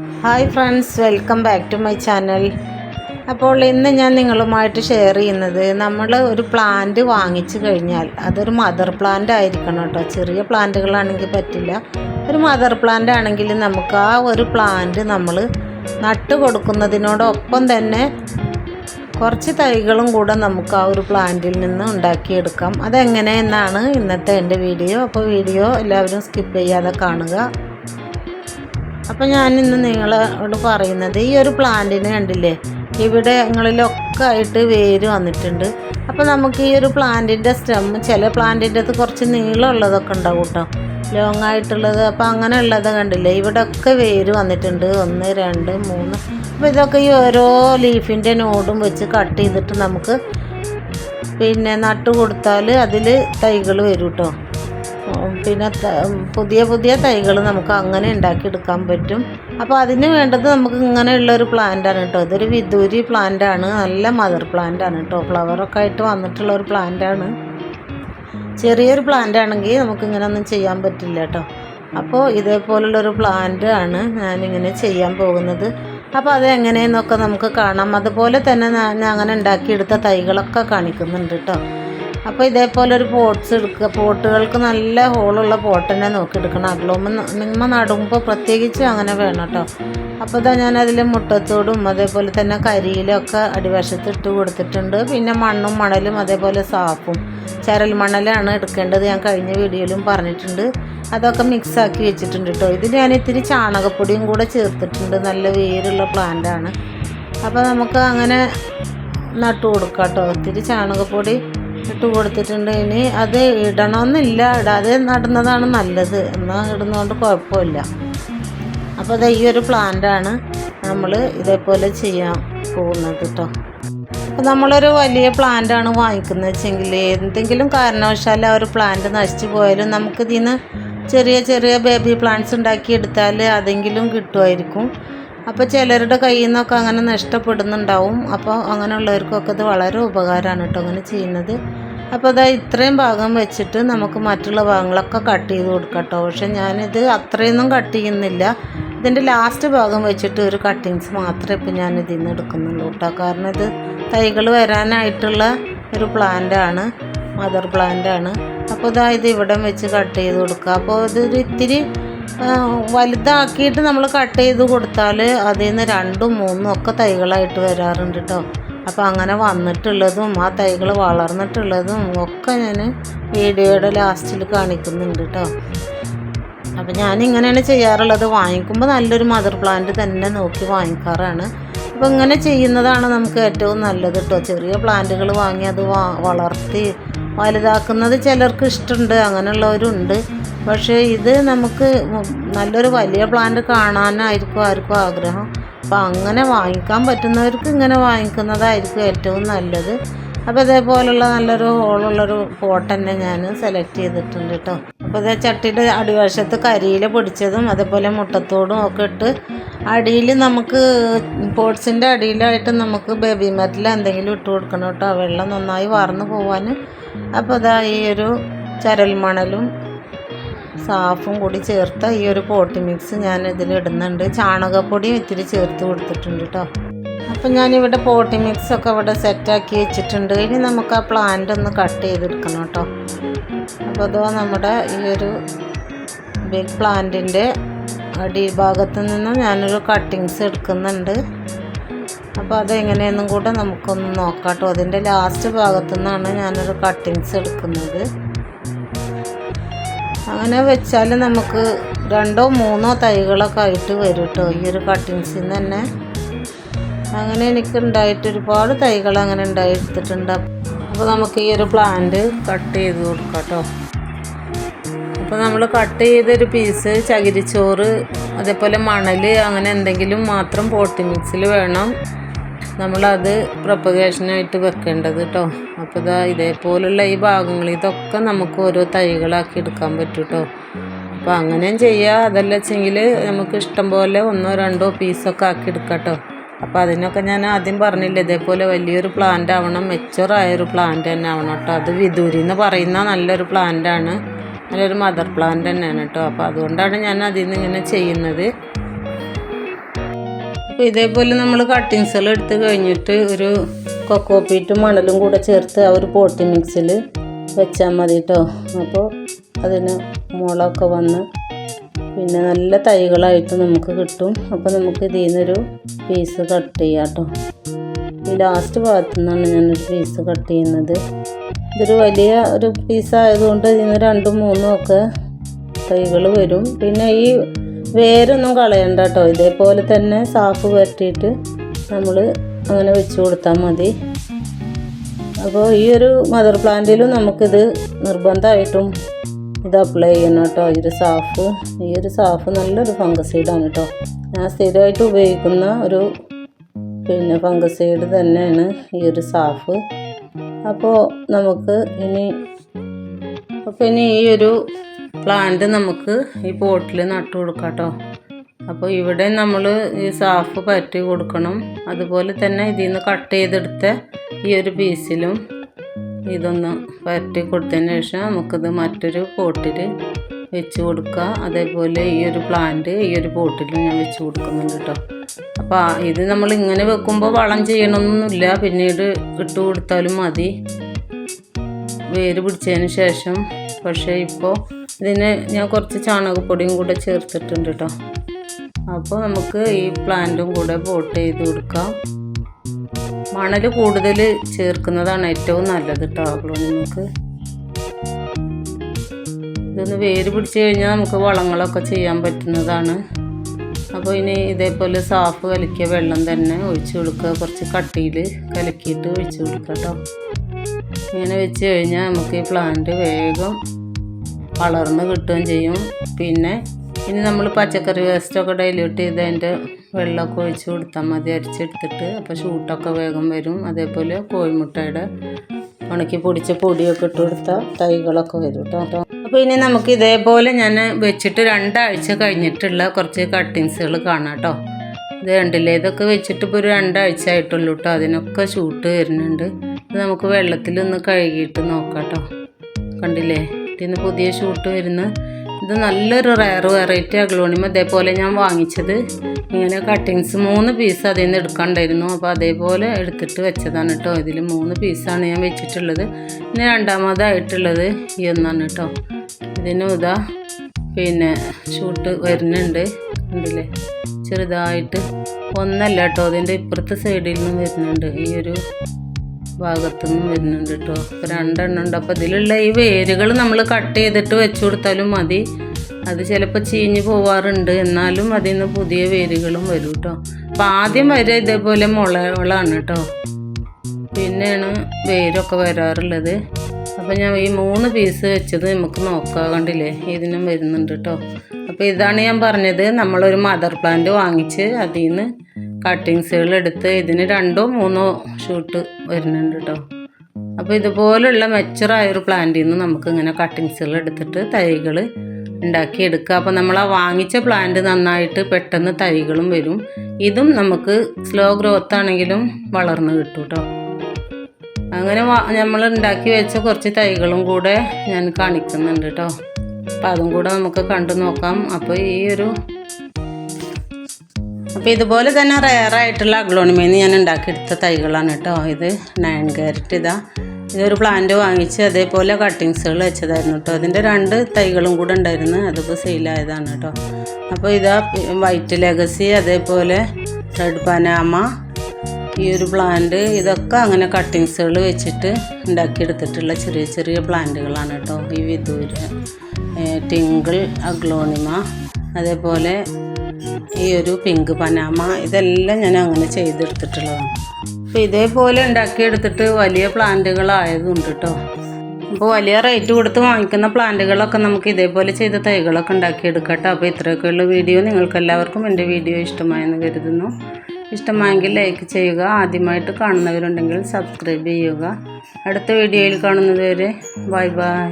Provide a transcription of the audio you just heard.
Hi friends welcome back to my channel. അപ്പോൾ ഇന്ന് ഞാൻ നിങ്ങളുമായിട്ട് ഷെയർ ചെയ്യുന്നത് നമ്മൾ ഒരു പ്ലാന്റ് വാങ്ങിച്ചു കഴിഞ്ഞാൽ അതൊരു മദർ പ്ലാന്റ് ആയിരിക്കണം കേട്ടോ. ചെറിയ പ്ലാന്റുകളാണെങ്കിൽ പറ്റില്ല. ഒരു മദർ പ്ലാന്റ് ആണെങ്കിൽ നമുക്ക് ആ ഒരു പ്ലാന്റ് നമ്മൾ നട്ട് കൊടുക്കുന്നതിനോടൊപ്പം തന്നെ കുറച്ച് തൈകളും കൂടെ നമുക്ക് ആ ഒരു പ്ലാന്റിൽ നിന്ന് ഉണ്ടാക്കിയെടുക്കാം. അതെങ്ങനെ എന്നാണ് ഇന്നത്തെ എന്റെ വീഡിയോ. അപ്പോൾ വീഡിയോ എല്ലാവരും സ്കിപ്പ് ചെയ്യാതെ കാണുക. അപ്പോൾ ഞാൻ ഇന്ന് നിങ്ങളോട് പറയുന്നത് ഈ ഒരു പ്ലാന്റിന് കണ്ടില്ലേ? ഇവിടെ നിങ്ങളിലൊക്കെ ആയിട്ട് വേര് വന്നിട്ടുണ്ട്. അപ്പോൾ നമുക്ക് ഈ ഒരു പ്ലാന്റിന്റെ സ്റ്റെം ചില പ്ലാന്റിന്റെ അത് കുറച്ച് നീളമുള്ളതൊക്കെ ഉണ്ടാവും കേട്ടോ. ലോങ് ആയിട്ടുള്ളത്. അപ്പോൾ അങ്ങനെയുള്ളത് കണ്ടില്ലേ? ഇവിടെയൊക്കെ വേര് വന്നിട്ടുണ്ട്. ഒന്ന് രണ്ട് മൂന്ന്. അപ്പോൾ ഇതൊക്കെ ഈ ഓരോ ലീഫിന്റെ നോഡും വെച്ച് കട്ട് ചെയ്തിട്ട് നമുക്ക് പിന്നെ നട്ട് കൊടുത്താൽ അതിൽ തൈകൾ വരും കേട്ടോ. പിന്നെ പുതിയ പുതിയ തൈകൾ നമുക്ക് അങ്ങനെ ഉണ്ടാക്കിയെടുക്കാൻ പറ്റും. അപ്പോൾ അതിന് വേണ്ടത് നമുക്ക് ഇങ്ങനെയുള്ള ഒരു പ്ലാന്റാണ് കേട്ടോ. ഇതൊരു വിദൂരി പ്ലാന്റാണ് നല്ല മദർ പ്ലാന്റാണ് കേട്ടോ. ഫ്ലവറൊക്കെ ആയിട്ട് വന്നിട്ടുള്ള ഒരു പ്ലാന്റാണ് ചെറിയൊരു പ്ലാന്റ് ആണെങ്കിൽ നമുക്ക് ഇങ്ങനെ ഒന്നും ചെയ്യാൻ പറ്റില്ല കേട്ടോ. അപ്പോൾ ഇതേപോലുള്ളൊരു പ്ലാന്റ് ആണ് ഞാനിങ്ങനെ ചെയ്യാൻ പോകുന്നത്. അപ്പോൾ അത് എങ്ങനെയെന്നൊക്കെ നമുക്ക് കാണാം. അതുപോലെ തന്നെ ഞാൻ അങ്ങനെ ഉണ്ടാക്കിയെടുത്ത തൈകളൊക്കെ കാണിക്കുന്നുണ്ട് കേട്ടോ. അപ്പോൾ ഇതേപോലെ ഒരു പോട്ട്സ് എടുക്കുക പോട്ടുകൾക്ക് നല്ല ഹോളുള്ള പോട്ട് തന്നെ നോക്കി എടുക്കണം അഗ്ലോമ നിമ്മ നടുമ്പോൾ പ്രത്യേകിച്ച് അങ്ങനെ വേണം കേട്ടോ അപ്പോൾ ഇതാ ഞാൻ മുട്ടത്തോടും അതേപോലെ തന്നെ കരിയിലൊക്കെ അടിവശത്ത് ഇട്ട് കൊടുത്തിട്ടുണ്ട്. പിന്നെ മണ്ണും മണലും അതേപോലെ സാപ്പും ചരൽ മണലാണ് എടുക്കേണ്ടത് ഞാൻ കഴിഞ്ഞ വീഡിയോയിലും പറഞ്ഞിട്ടുണ്ട്. അതൊക്കെ മിക്സാക്കി വെച്ചിട്ടുണ്ട് കേട്ടോ ഇതിൽ ഞാൻ ഇത്തിരി ചാണകപ്പൊടിയും കൂടെ ചേർത്തിട്ടുണ്ട്. നല്ല വേരുള്ള പ്ലാന്റാണ് അപ്പോൾ നമുക്ക് അങ്ങനെ നട്ടു കൊടുക്കാം കേട്ടോ ഒത്തിരി ചാണകപ്പൊടി ഇട്ട് കൊടുത്തിട്ടുണ്ട്. ഇനി അത് ഇടണമെന്നില്ല ഇടാതെ നടുന്നതാണ് നല്ലത്. എന്നാൽ ഇടുന്നതുകൊണ്ട് കുഴപ്പമില്ല. അപ്പോൾ അത് ഈ ഒരു പ്ലാന്റാണ് നമ്മൾ ഇതേപോലെ ചെയ്യാൻ പോകുന്നത് കേട്ടോ അപ്പോൾ നമ്മളൊരു വലിയ പ്ലാന്റാണ് വാങ്ങിക്കുന്നത് വെച്ചെങ്കിൽ എന്തെങ്കിലും കാരണവശാൽ ആ ഒരു പ്ലാന്റ് നശിച്ചു പോയാലും നമുക്കിതിൽ നിന്ന് ചെറിയ ചെറിയ ബേബി പ്ലാന്റ്സ് ഉണ്ടാക്കി എടുത്താൽ അതെങ്കിലും കിട്ടുമായിരിക്കും. അപ്പോൾ ചിലരുടെ കയ്യിൽ നിന്നൊക്കെ അങ്ങനെ നഷ്ടപ്പെടുന്നുണ്ടാവും. അപ്പോൾ അങ്ങനെയുള്ളവർക്കൊക്കെ ഇത് വളരെ ഉപകാരമാണ് കേട്ടോ അങ്ങനെ ചെയ്യുന്നത്. അപ്പോൾ അതാ ഇത്രയും ഭാഗം വെച്ചിട്ട് നമുക്ക് മറ്റുള്ള ഭാഗങ്ങളൊക്കെ കട്ട് ചെയ്ത് കൊടുക്കാം കേട്ടോ. പക്ഷെ ഞാനിത് അത്രയൊന്നും കട്ട് ചെയ്യുന്നില്ല. ഇതിന്റെ ലാസ്റ്റ് ഭാഗം വെച്ചിട്ട് ഒരു കട്ടിങ്സ് മാത്രമേ ഇപ്പോൾ ഞാൻ ഇതിൽ നിന്ന് എടുക്കുന്നുള്ളൂ കേട്ടോ. കാരണം ഇത് തൈകൾ വരാനായിട്ടുള്ള ഒരു പ്ലാന്റാണ് മദർ പ്ലാന്റാണ് അപ്പോൾ ഇതാ ഇത് ഇവിടം വെച്ച് കട്ട് ചെയ്ത് കൊടുക്കുക അപ്പോൾ ഇതൊരു ഇത്തിരി വലുതാക്കിയിട്ട് നമ്മൾ കട്ട് ചെയ്ത് കൊടുത്താൽ അതിൽ നിന്ന് രണ്ടും മൂന്നും ഒക്കെ തൈകളായിട്ട് വരാറുണ്ട് കേട്ടോ അപ്പോൾ അങ്ങനെ വന്നിട്ടുള്ളതും ആ തൈകൾ വളർന്നിട്ടുള്ളതും ഒക്കെ ഞാൻ വീഡിയോയുടെ ലാസ്റ്റിൽ കാണിക്കുന്നുണ്ട് കേട്ടോ അപ്പം ഞാൻ ഇങ്ങനെയാണ് ചെയ്യാറുള്ളത്. വാങ്ങിക്കുമ്പോൾ നല്ലൊരു മദർ പ്ലാന്റ് തന്നെ നോക്കി വാങ്ങിക്കാറാണ്. അപ്പോൾ ഇങ്ങനെ ചെയ്യുന്നതാണ് നമുക്ക് ഏറ്റവും നല്ലത് കേട്ടോ ചെറിയ പ്ലാന്റുകൾ വാങ്ങി അത് വളർത്തി വലുതാക്കുന്നത് ചിലർക്ക് ഇഷ്ടമുണ്ട് അങ്ങനെയുള്ളവരുണ്ട്. പക്ഷേ ഇത് നമുക്ക് നല്ലൊരു വലിയ പ്ലാന്റ് കാണാനായിരിക്കും ആർക്കും ആഗ്രഹം. അപ്പം അങ്ങനെ വാങ്ങിക്കാൻ പറ്റുന്നവർക്ക് ഇങ്ങനെ വാങ്ങിക്കുന്നതായിരിക്കും ഏറ്റവും നല്ലത്. അപ്പോൾ ഇതേപോലുള്ള നല്ലൊരു ഹോളുള്ളൊരു പോട്ട് തന്നെ ഞാൻ സെലക്ട് ചെയ്തിട്ടുണ്ട് കേട്ടോ അപ്പോൾ ഇതേ ചട്ടിയുടെ അടിവശത്ത് കരിയില പൊടിച്ചതും അതേപോലെ മുട്ടത്തോടും ഒക്കെ ഇട്ട് അടിയിൽ നമുക്ക് പോട്ട്സിന്റെ അടിയിലായിട്ട് നമുക്ക് ബേബി മെറ്റൽ എന്തെങ്കിലും ഇട്ട് കൊടുക്കണം കേട്ടോ വെള്ളം നന്നായി വാർന്നു പോവാൻ അപ്പോൾ ഇതാ ഈ ഒരു ചരൽ മണലും സാഫും കൂടി ചേർത്ത ഈ ഒരു പോട്ടി മിക്സ് ഞാൻ ഇതിൽ ഇടുന്നുണ്ട്. ചാണകപ്പൊടിയും ഇത്തിരി ചേർത്ത് കൊടുത്തിട്ടുണ്ട് കേട്ടോ അപ്പം ഞാനിവിടെ പോട്ടി മിക്സ് ഒക്കെ ഇവിടെ സെറ്റാക്കി വെച്ചിട്ടുണ്ട്. ഇനി നമുക്ക് ആ പ്ലാന്റ് ഒന്ന് കട്ട് ചെയ്തെടുക്കണം കേട്ടോ അപ്പോൾ അതോ നമ്മുടെ ഈ ഒരു ബിഗ് പ്ലാന്റിന്റെ അടിഭാഗത്ത് നിന്നും ഞാനൊരു കട്ടിങ്സ് എടുക്കുന്നുണ്ട്. അപ്പോൾ അതെങ്ങനെയെന്നും കൂടെ നമുക്കൊന്ന് നോക്കാം കേട്ടോ അതിന്റെ ലാസ്റ്റ് ഭാഗത്തു നിന്നാണ് ഞാനൊരു കട്ടിങ്സ് എടുക്കുന്നത്. അങ്ങനെ വെച്ചാൽ നമുക്ക് രണ്ടോ മൂന്നോ തൈകളൊക്കെ ആയിട്ട് വരും കേട്ടോ ഈ ഒരു കട്ടിങ്സിൽ നിന്ന് തന്നെ. അങ്ങനെ എനിക്ക് ഉണ്ടായിട്ട് ഒരുപാട് തൈകൾ അങ്ങനെ ഉണ്ടായെടുത്തിട്ടുണ്ട് അപ്പോൾ നമുക്ക് ഈ ഒരു പ്ലാന്റ് കട്ട് ചെയ്ത് കൊടുക്കാം കേട്ടോ അപ്പോൾ നമ്മൾ കട്ട് ചെയ്തൊരു പീസ് ചകിരിച്ചോറ് അതേപോലെ മണൽ അങ്ങനെ എന്തെങ്കിലും മാത്രം പോട്ടി മിക്സിൽ വേണം. നമ്മളത് പ്രൊപ്പഗേഷനായിട്ട് വെക്കേണ്ടത് കേട്ടോ അപ്പോൾ ഇതാ ഇതേപോലുള്ള ഈ ഭാഗങ്ങൾ ഇതൊക്കെ നമുക്ക് ഓരോ തൈകളാക്കി എടുക്കാൻ പറ്റും കേട്ടോ അപ്പോൾ അങ്ങനെയും ചെയ്യുക അതല്ല വെച്ചെങ്കിൽ നമുക്ക് ഇഷ്ടം പോലെ ഒന്നോ രണ്ടോ പീസൊക്കെ ആക്കി എടുക്കാം കേട്ടോ അപ്പോൾ അതിനൊക്കെ ഞാൻ ആദ്യം പറഞ്ഞില്ല ഇതേപോലെ വലിയൊരു പ്ലാന്റ് ആവണം മെച്ചുവർ ആയൊരു പ്ലാന്റ് തന്നെ ആവണം കേട്ടോ അത് വിദൂരി എന്ന് പറയുന്ന നല്ലൊരു പ്ലാന്റാണ് നല്ലൊരു മദർ പ്ലാന്റ് തന്നെയാണ് കേട്ടോ അപ്പോൾ അതുകൊണ്ടാണ് ഞാൻ അതിൽ നിന്ന് ഇങ്ങനെ ചെയ്യുന്നത്. അപ്പോൾ ഇതേപോലെ നമ്മൾ കട്ടിങ്സുകൾ എടുത്ത് കഴിഞ്ഞിട്ട് ഒരു കൊക്കോ പീറ്റും മണലും കൂടെ ചേർത്ത് ആ ഒരു പോട്ടി മിക്സിൽ വെച്ചാൽ മതി കേട്ടോ അപ്പോൾ അതിന് മുളമൊക്കെ വന്ന് പിന്നെ നല്ല തൈകളായിട്ട് നമുക്ക് കിട്ടും. അപ്പോൾ നമുക്ക് ഇതിൽ നിന്നൊരു പീസ് കട്ട് ചെയ്യാം കേട്ടോ ഈ ലാസ്റ്റ് ഭാഗത്തു നിന്നാണ് ഞാനൊരു പീസ് കട്ട് ചെയ്യുന്നത്. ഇതൊരു വലിയ ഒരു പീസ് ആയതുകൊണ്ട് ഇതിൽ നിന്ന് രണ്ടും മൂന്നും ഒക്കെ തൈകൾ വരും. പിന്നെ ഈ വേരൊന്നും കളയണ്ട കേട്ടോ ഇതേപോലെ തന്നെ സാഫ് പരട്ടിയിട്ട് നമ്മൾ അങ്ങനെ വെച്ച് കൊടുത്താൽ മതി. അപ്പോൾ ഈ ഒരു മദർ പ്ലാന്റിലും നമുക്കിത് നിർബന്ധമായിട്ടും ഇത് അപ്ലൈ ചെയ്യണം കേട്ടോ ഈ ഒരു സാഫ് ഈ ഒരു സാഫ് നല്ലൊരു ഫംഗസൈഡാണ് കേട്ടോ ഞാൻ സ്ഥിരമായിട്ട് ഉപയോഗിക്കുന്ന ഒരു പിന്നെ ഫംഗസൈഡ് തന്നെയാണ് ഈ ഒരു സാഫ്. അപ്പോൾ നമുക്ക് ഇനി അപ്പോൾ ഇനി ഈ ഒരു പ്ലാന്റ് നമുക്ക് ഈ പോട്ടിൽ നട്ടു കൊടുക്കാം കേട്ടോ അപ്പോൾ ഇവിടെ നമ്മൾ ഈ സാഫ് പറ്റി കൊടുക്കണം. അതുപോലെ തന്നെ ഇതിൽ നിന്ന് കട്ട് ചെയ്തെടുത്ത ഈ ഒരു പീസിലും ഇതൊന്ന് പറ്റി കൊടുത്തതിന് ശേഷം നമുക്കിത് മറ്റൊരു പോട്ടിൽ വെച്ച് കൊടുക്കുക അതേപോലെ ഈ ഒരു പ്ലാന്റ് ഈ ഒരു പോട്ടിൽ ഞാൻ വെച്ച് കൊടുക്കുന്നുണ്ട് കേട്ടോ അപ്പോൾ ഇത് നമ്മൾ ഇങ്ങനെ വെക്കുമ്പോൾ വളം ചെയ്യണമെന്നൊന്നുമില്ല പിന്നീട് ഇട്ട് കൊടുത്താലും മതി. വേര് പിടിച്ചതിന് ശേഷം. പക്ഷേ ഇപ്പോൾ ഇതിന് ഞാൻ കുറച്ച് ചാണകപ്പൊടിയും കൂടെ ചേർത്തിട്ടുണ്ട് കേട്ടോ അപ്പോൾ നമുക്ക് ഈ പ്ലാന്റും കൂടെ പോട്ട് ചെയ്ത് കൊടുക്കാം. മണൽ കൂടുതൽ ചേർക്കുന്നതാണ് ഏറ്റവും നല്ലത് കേട്ടോ നമുക്ക്. ഇതൊന്ന് വേര് പിടിച്ച് കഴിഞ്ഞാൽ നമുക്ക് വളങ്ങളൊക്കെ ചെയ്യാൻ പറ്റുന്നതാണ്. അപ്പോൾ ഇനി ഇതേപോലെ സാഫ് കലക്കിയ വെള്ളം തന്നെ ഒഴിച്ചു കൊടുക്കുക. കുറച്ച് കട്ടിയിൽ കലക്കിയിട്ട് ഒഴിച്ചു കൊടുക്കുക കേട്ടോ ഇങ്ങനെ വെച്ച് കഴിഞ്ഞാൽ നമുക്ക് ഈ പ്ലാന്റ് വേഗം വളർന്ന് കിട്ടുകയും ചെയ്യും. പിന്നെ ഇനി നമ്മൾ പച്ചക്കറി വേസ്റ്റൊക്കെ ഡൈല്യൂട്ട് ചെയ്ത് അതിന്റെ വെള്ളമൊക്കെ ഒഴിച്ച് കൊടുത്താൽ മതി. അരിച്ചെടുത്തിട്ട് അപ്പോൾ ഷൂട്ടൊക്കെ വേഗം വരും. അതേപോലെ കോഴിമുട്ടയുടെ ഉണക്കി പൊടിച്ച പൊടിയൊക്കെ ഇട്ട് കൊടുത്താൽ തൈകളൊക്കെ വരും കേട്ടോ. അപ്പോൾ ഇനി നമുക്ക് ഇതേപോലെ ഞാൻ വെച്ചിട്ട് രണ്ടാഴ്ച കഴിഞ്ഞിട്ടുള്ള കുറച്ച് കട്ടിങ്സുകൾ കാണാം കേട്ടോ. ഇത് കണ്ടില്ലേ? ഇതൊക്കെ വെച്ചിട്ട് ഇപ്പോൾ ഒരു രണ്ടാഴ്ച ആയിട്ടുള്ളൂ കേട്ടോ. അതിനൊക്കെ ഷൂട്ട് വരുന്നുണ്ട്. ഇത് നമുക്ക് വെള്ളത്തിലൊന്ന് കഴുകിയിട്ട് നോക്കാം കേട്ടോ. കണ്ടില്ലേ? ഇതിന് പുതിയ ഷൂട്ട് വരുന്ന ഇത് നല്ലൊരു റയർ വെറൈറ്റി അഗ്ലോണിയം അതേപോലെ ഞാൻ വാങ്ങിച്ചത്. ഇങ്ങനെ കട്ടിങ്സ് മൂന്ന് പീസ് അതിൽ നിന്ന് എടുക്കണ്ടായിരുന്നു. അപ്പോൾ അതേപോലെ എടുത്തിട്ട് വെച്ചതാണ് കേട്ടോ ഇതിൽ മൂന്ന് പീസാണ് ഞാൻ വെച്ചിട്ടുള്ളത്. പിന്നെ രണ്ടാമതായിട്ടുള്ളത് ഈ ഒന്നാണ് കേട്ടോ ഇതിനും ഇതാ പിന്നെ ഷൂട്ട് വരുന്നുണ്ട്. കണ്ടില്ലേ? ചെറുതായിട്ട് ഒന്നല്ല കേട്ടോ അതിന്റെ ഇപ്പുറത്തെ സൈഡിൽ നിന്ന് വരുന്നുണ്ട്. ഈ ഒരു ഭാഗത്തു നിന്നും വരുന്നുണ്ട് കേട്ടോ അപ്പോൾ രണ്ടെണ്ണം ഉണ്ട്. അപ്പോൾ ഇതിലുള്ള ഈ വേരുകൾ നമ്മൾ കട്ട് ചെയ്തിട്ട് വെച്ച് കൊടുത്താലും മതി. അത് ചിലപ്പോൾ ചീഞ്ഞ് പോവാറുണ്ട്. എന്നാലും അതിൽ നിന്ന് പുതിയ വേരുകളും വരും കേട്ടോ അപ്പോൾ ആദ്യം വരെ ഇതേപോലെ മുളകളാണ് കേട്ടോ പിന്നെയാണ് വേരൊക്കെ വരാറുള്ളത്. അപ്പോൾ ഞാൻ ഈ മൂന്ന് പീസ് വെച്ചത് നമുക്ക് നോക്കാം കണ്ടില്ലേ? ഇതിനും വരുന്നുണ്ട് കേട്ടോ അപ്പോൾ ഇതാണ് ഞാൻ പറഞ്ഞത്. നമ്മളൊരു മദർ പ്ലാന്റ് വാങ്ങിച്ച് അതിൽ നിന്ന് കട്ടിങ്സുകൾ എടുത്ത് ഇതിന് രണ്ടോ മൂന്നോ ഷൂട്ട് വരുന്നുണ്ട് കേട്ടോ അപ്പോൾ ഇതുപോലുള്ള മെച്ചറായ ഒരു പ്ലാന്റിൽ നിന്ന് നമുക്ക് ഇങ്ങനെ കട്ടിങ്സുകൾ എടുത്തിട്ട് തൈകൾ ഉണ്ടാക്കിയെടുക്കുക അപ്പോൾ നമ്മൾ ആ വാങ്ങിച്ച പ്ലാന്റ് നന്നായിട്ട് പെട്ടെന്ന് തൈകളും വരും. ഇതും നമുക്ക് സ്ലോ ഗ്രോത്ത് ആണെങ്കിലും വളർന്നു കിട്ടും കേട്ടോ അങ്ങനെ നമ്മൾ ഉണ്ടാക്കി വെച്ച കുറച്ച് തൈകളും കൂടെ ഞാൻ കാണിക്കുന്നുണ്ട് കേട്ടോ അപ്പോൾ അതും കൂടെ നമുക്ക് കണ്ടു നോക്കാം. അപ്പോൾ ഈ ഒരു അപ്പോൾ ഇതുപോലെ തന്നെ റയറായിട്ടുള്ള നിന്ന് ഞാൻ ഉണ്ടാക്കിയെടുത്ത തൈകളാണ് കേട്ടോ. ഇത് നയൻ ക്യാരറ്റ് ഇതാ. ഇതൊരു പ്ലാന്റ് വാങ്ങിച്ച് അതേപോലെ കട്ടിങ്സുകൾ വെച്ചതായിരുന്നു കേട്ടോ. അതിന്റെ രണ്ട് തൈകളും കൂടെ ഉണ്ടായിരുന്നു. അതിപ്പോൾ സെയിലായതാണ് കേട്ടോ. അപ്പോൾ ഇതാ വൈറ്റ് ലെഗസി അതേപോലെ റെഡ് പനാമ ഈ ഒരു പ്ലാന്റ് ഇതൊക്കെ അങ്ങനെ കട്ടിങ്സുകൾ വെച്ചിട്ട് ഉണ്ടാക്കിയെടുത്തിട്ടുള്ള ചെറിയ ചെറിയ പ്ലാന്റുകളാണ് കേട്ടോ. ഈ വിദൂര ടിങ്കിൾ അഗ്ലോണിമ അതേപോലെ ഈ ഒരു പിങ്ക് പനാമ ഇതെല്ലാം ഞാൻ അങ്ങനെ ചെയ്തെടുത്തിട്ടുള്ളതാണ്. അപ്പോൾ ഇതേപോലെ ഉണ്ടാക്കിയെടുത്തിട്ട് വലിയ പ്ലാന്റുകളായതുണ്ട് കേട്ടോ അപ്പോൾ വലിയ റേറ്റ് കൊടുത്ത് വാങ്ങിക്കുന്ന പ്ലാന്റുകളൊക്കെ നമുക്ക് ഇതേപോലെ ചെയ്ത തൈകളൊക്കെ ഉണ്ടാക്കിയെടുക്കാം കേട്ടോ അപ്പോൾ ഇത്രയൊക്കെയുള്ള വീഡിയോ നിങ്ങൾക്ക് എല്ലാവർക്കും എന്റെ വീഡിയോ ഇഷ്ടമായെന്ന് കരുതുന്നു. ഇഷ്ടമായെങ്കിൽ ലൈക്ക് ചെയ്യുക. ആദ്യമായിട്ട് കാണുന്നവരുണ്ടെങ്കിൽ സബ്സ്ക്രൈബ് ചെയ്യുക. അടുത്ത വീഡിയോയിൽ കാണുന്നതുവരെ ബൈ ബൈ